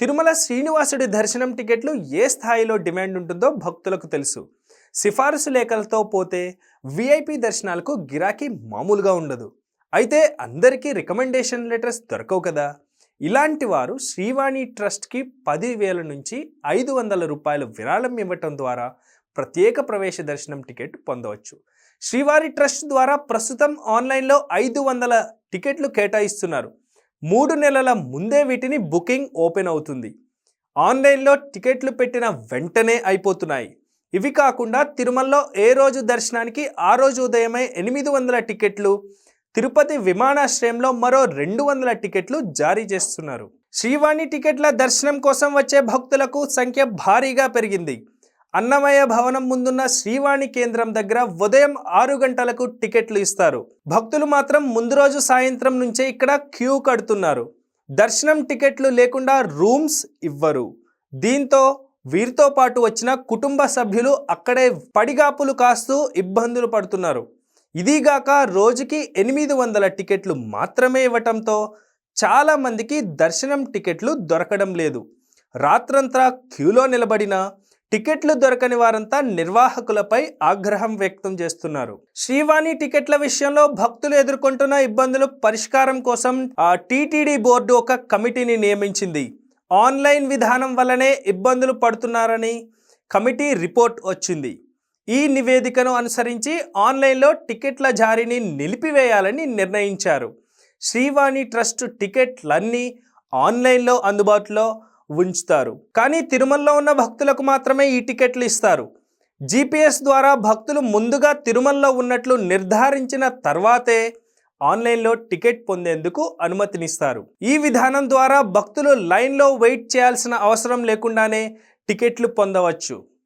తిరుమల శ్రీనివాసుడి దర్శనం టికెట్లు ఏ స్థాయిలో డిమాండ్ ఉంటుందో భక్తులకు తెలుసు. సిఫారసు లేఖలతో పోతే విఐపి దర్శనాలకు గిరాకీ మామూలుగా ఉండదు. అయితే అందరికీ రికమెండేషన్ లెటర్స్ దొరకవు కదా. ఇలాంటి వారు శ్రీవాణి ట్రస్ట్కి పదివేల నుంచి ఐదు వందల రూపాయలు విరాళం ఇవ్వటం ద్వారా ప్రత్యేక ప్రవేశ దర్శనం టికెట్ పొందవచ్చు. శ్రీవారి ట్రస్ట్ ద్వారా ప్రస్తుతం ఆన్లైన్లో ఐదు వందల టికెట్లు కేటాయిస్తున్నారు. మూడు నెలల ముందే వీటిని బుకింగ్ ఓపెన్ అవుతుంది. ఆన్లైన్లో టికెట్లు పెట్టిన వెంటనే అయిపోతున్నాయి. ఇవి కాకుండా తిరుమలలో ఏ రోజు దర్శనానికి ఆ రోజు ఉదయమే ఎనిమిది వందల టికెట్లు తిరుపతి విమానాశ్రయంలో మరో రెండు వందల టికెట్లు జారీ చేస్తున్నారు. శ్రీవాణి టికెట్ల దర్శనం కోసం వచ్చే భక్తులకు సంఖ్య భారీగా పెరిగింది. అన్నమయ్య భవనం ముందున్న శ్రీవాణి కేంద్రం దగ్గర ఉదయం ఆరు గంటలకు టికెట్లు ఇస్తారు. భక్తులు మాత్రం ముందు రోజు సాయంత్రం నుంచే ఇక్కడ క్యూ కడుతున్నారు. దర్శనం టికెట్లు లేకుండా రూమ్స్ ఇవ్వరు. దీంతో వీరితో పాటు వచ్చిన కుటుంబ సభ్యులు అక్కడే పడిగాపులు కాస్తూ ఇబ్బందులు పడుతున్నారు. ఇదిగాక రోజుకి ఎనిమిది వందల టికెట్లు మాత్రమే ఇవ్వటంతో చాలా మందికి దర్శనం టికెట్లు దొరకడం లేదు. రాత్రంతా క్యూలో నిలబడిన టికెట్లు దొరకని వారంతా నిర్వాహకులపై ఆగ్రహం వ్యక్తం చేస్తున్నారు. శ్రీవాణి టికెట్ల విషయంలో భక్తులు ఎదుర్కొంటున్న ఇబ్బందులు పరిష్కారం కోసం ఆ టీటీడీ బోర్డు ఒక కమిటీని నియమించింది. ఆన్లైన్ విధానం వల్లనే ఇబ్బందులు పడుతున్నారని కమిటీ రిపోర్ట్ వచ్చింది. ఈ నివేదికను అనుసరించి ఆన్లైన్లో టికెట్ల జారీని నిలిపివేయాలని నిర్ణయించారు. శ్రీవాణి ట్రస్ట్ టికెట్లన్నీ ఆన్లైన్లో అందుబాటులో ఉంచుతారు. కానీ తిరుమలలో ఉన్న భక్తులకు మాత్రమే ఈ టికెట్లు ఇస్తారు. జీపీఎస్ ద్వారా భక్తులు ముందుగా తిరుమలలో ఉన్నట్లు నిర్ధారించిన తర్వాతే ఆన్లైన్లో టికెట్ పొందేందుకు అనుమతినిస్తారు. ఈ విధానం ద్వారా భక్తులు లైన్లో వెయిట్ చేయాల్సిన అవసరం లేకుండానే టికెట్లు పొందవచ్చు.